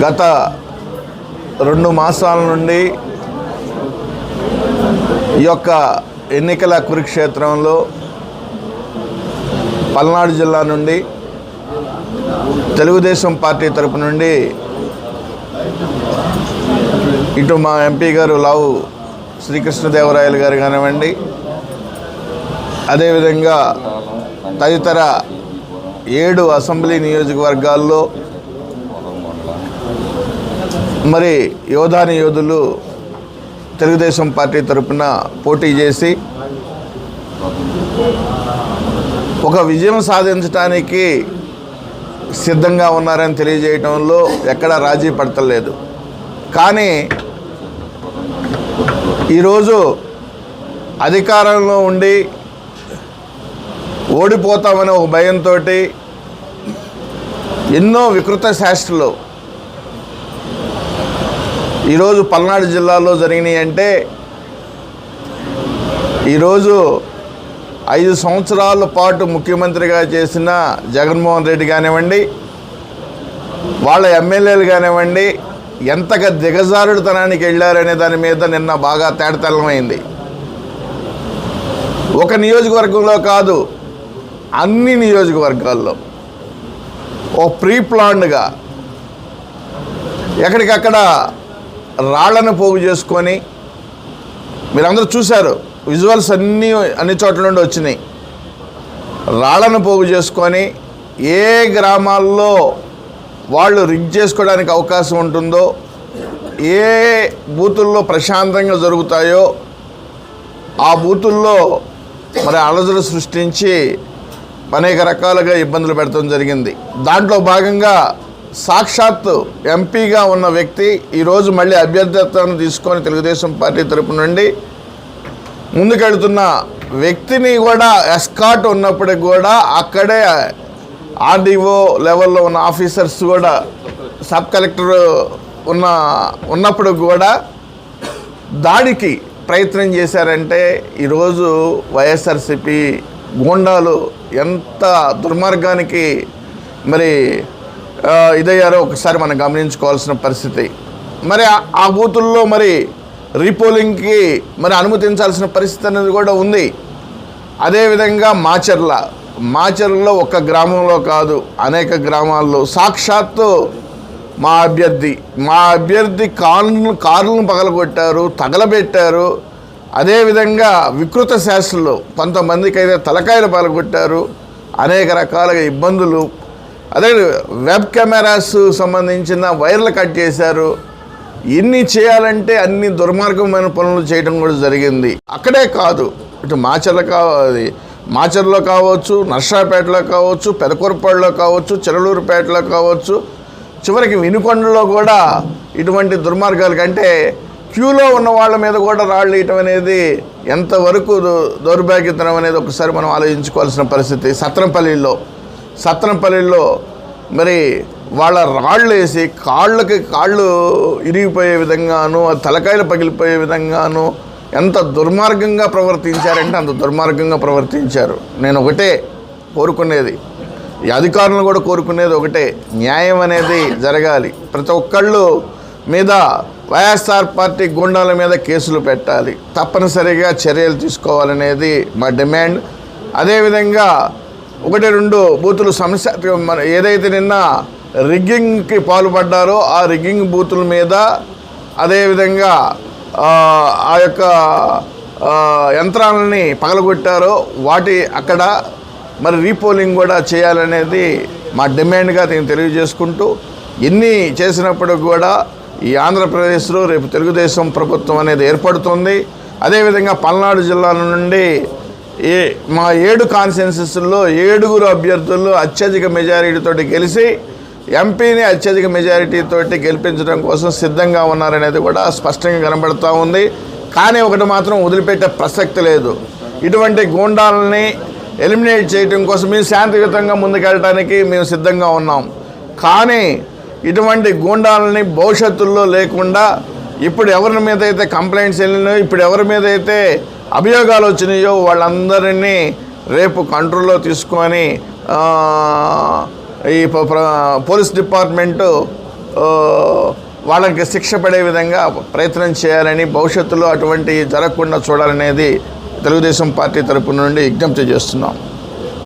గత రెండు మాసాల నుండి ఈ యొక్క ఎన్నికల కురుక్షేత్రంలో పల్నాడు జిల్లా నుండి తెలుగుదేశం పార్టీ తరపు నుండి ఇటు మా ఎంపీ గారు లావు శ్రీకృష్ణదేవరాయలు గారు కానివ్వండి అదేవిధంగా తదితర ఏడు అసెంబ్లీ నియోజకవర్గాల్లో మరి యోధాని యోధులు తెలుగుదేశం పార్టీ తరఫున పోటీ చేసి ఒక విజయం సాధించడానికి సిద్ధంగా ఉన్నారని తెలియజేయటంలో ఎక్కడ రాజీ పడతలేదు. కానీ ఈరోజు అధికారంలో ఉండి ఓడిపోతామనే ఒక భయంతో ఎన్నో వికృత శాస్త్రలు ఈరోజు పల్నాడు జిల్లాలో జరిగినాయి అంటే ఈరోజు ఐదు సంవత్సరాల పాటు ముఖ్యమంత్రిగా చేసిన జగన్మోహన్ రెడ్డి కానివ్వండి వాళ్ళ ఎమ్మెల్యేలు కానివ్వండి ఎంతగా దిగజారుడుతనానికి వెళ్ళారనే దాని మీద నిన్న బాగా తేడతెల్లమైంది ఒక నియోజకవర్గంలో కాదు అన్ని నియోజకవర్గాల్లో. ఓ ప్రీ ప్లాన్డ్గా ఎక్కడికక్కడ రాళ్ళను పోగు చేసుకొని మీరందరూ చూశారు విజువల్స్ అన్నీ అన్ని చోట్ల నుండి వచ్చినాయి. రాళ్ళను పోగు చేసుకొని ఏ గ్రామాల్లో వాళ్ళు రిగ్ చేసుకోవడానికి అవకాశం ఉంటుందో ఏ బూతుల్లో ప్రశాంతంగా జరుగుతాయో ఆ బూతుల్లో మరి అలజలు సృష్టించి అనేక రకాలుగా ఇబ్బందులు పెడతాం జరిగింది. దాంట్లో భాగంగా సాక్షాత్ ఎంపీగా ఉన్న వ్యక్తి ఈరోజు మళ్ళీ అభ్యర్థిత్వాన్ని తీసుకొని తెలుగుదేశం పార్టీ తరపు నుండి ముందుకెళ్తున్న వ్యక్తిని కూడా ఎస్కాట్ ఉన్నప్పటికి కూడా అక్కడే ఆర్డీఓ లెవెల్లో ఉన్న ఆఫీసర్స్ కూడా సబ్ కలెక్టర్ ఉన్న ఉన్నప్పుడు కూడా దాడికి ప్రయత్నం చేశారంటే ఈరోజు వైఎస్ఆర్సిపి గూండాలు ఎంత దుర్మార్గానికి మరి ఇదయ్యారో ఒకసారి మనం గమనించుకోవాల్సిన పరిస్థితి. మరి ఆ- బూతుల్లో మరి రీపోలింగ్కి మరి అనుమతించాల్సిన పరిస్థితి అనేది కూడా ఉంది. అదేవిధంగా మాచర్ల మాచర్లలో ఒక గ్రామంలో కాదు అనేక గ్రామాల్లో సాక్షాత్తు మా అభ్యర్థి మా అభ్యర్థి కార్లను కార్లను పగలగొట్టారు తగలబెట్టారు. అదేవిధంగా వికృత శాస్త్రంలో కొంతమందికి అయితే తలకాయలు పగలగొట్టారు. అనేక రకాలుగా ఇబ్బందులు అదే వెబ్ కెమెరాస్ సంబంధించిన వైర్లు కట్ చేశారు. ఇన్ని చేయాలంటే అన్ని దుర్మార్గమైన పనులు చేయడం కూడా జరిగింది. అక్కడే కాదు ఇటు మాచర్ల కావాలి మాచర్లో కావచ్చు నర్సాపేటలో కావచ్చు పెదకూరపాడులో కావచ్చు చిరలూరుపేటలో కావచ్చు చివరికి వినుకొండలో కూడా ఇటువంటి దుర్మార్గాలు కంటే క్యూలో ఉన్న వాళ్ళ మీద కూడా రాళ్ళు వేయటం అనేది ఎంతవరకు దౌర్భాగ్యతనం అనేది ఒకసారి మనం ఆలోచించుకోవాల్సిన పరిస్థితి. సత్రంపల్లిలో సత్రంపల్లిలో మరి వాళ్ళ రాళ్ళు వేసి కాళ్ళకి కాళ్ళు ఇరిగిపోయే విధంగాను ఆ తలకాయలు పగిలిపోయే విధంగాను ఎంత దుర్మార్గంగా ప్రవర్తించారంటే అంత దుర్మార్గంగా ప్రవర్తించారు. నేను ఒకటే కోరుకునేది. ఈ అధికారులను కూడా కోరుకునేది ఒకటే. న్యాయం అనేది జరగాలి. ప్రతి ఒక్కళ్ళు మీద వైఎస్ఆర్ పార్టీ గుండాల మీద కేసులు పెట్టాలి. తప్పనిసరిగా చర్యలు తీసుకోవాలనేది మా డిమాండ్. అదేవిధంగా ఒకటి రెండు బూతులు సమస్య మన ఏదైతే నిన్న రిగ్గింగ్కి పాల్పడ్డారో ఆ రిగ్గింగ్ బూతుల మీద అదేవిధంగా ఆ, యొక్క యంత్రాలని పగలగొట్టారో వాటి అక్కడ మరి రీపోలింగ్ కూడా చేయాలనేది మా డిమాండ్గా నేను తెలియజేసుకుంటూ ఎన్ని చేసినప్పుడు కూడా ఈ ఆంధ్రప్రదేశ్లో రేపు తెలుగుదేశం ప్రభుత్వం అనేది ఏర్పడుతుంది. అదేవిధంగా పల్నాడు జిల్లా నుండి ఏ మా ఏడు కాన్సెన్సెస్లో ఏడుగురు అభ్యర్థులు అత్యధిక మెజారిటీతో గెలిచి ఎంపీని అత్యధిక మెజారిటీతో గెలిపించడం కోసం సిద్ధంగా ఉన్నారనేది కూడా స్పష్టంగా కనబడుతూ ఉంది. కానీ ఒకటి మాత్రం వదిలిపెట్టే ప్రసక్తి లేదు. ఇటువంటి గూండాలని ఎలిమినేట్ చేయడం కోసం మేము శాంతియుతంగా ముందుకెళ్ళడానికి మేము సిద్ధంగా ఉన్నాం. కానీ ఇటువంటి గూండాలని భవిష్యత్తులో లేకుండా ఇప్పుడు ఎవరి మీద అయితే కంప్లైంట్స్ వెళ్ళినాయో ఇప్పుడు ఎవరి మీద అయితే అభియోగాలు వచ్చినాయో వాళ్ళందరినీ రేపు కంట్రోల్లో తీసుకొని ఈ పోలీస్ డిపార్ట్మెంటు వాళ్ళకి శిక్ష పడే విధంగా ప్రయత్నం చేయాలని భవిష్యత్తులో అటువంటి జరగకుండా చూడాలనేది తెలుగుదేశం పార్టీ తరపు నుండి విజ్ఞప్తి చేస్తున్నాం.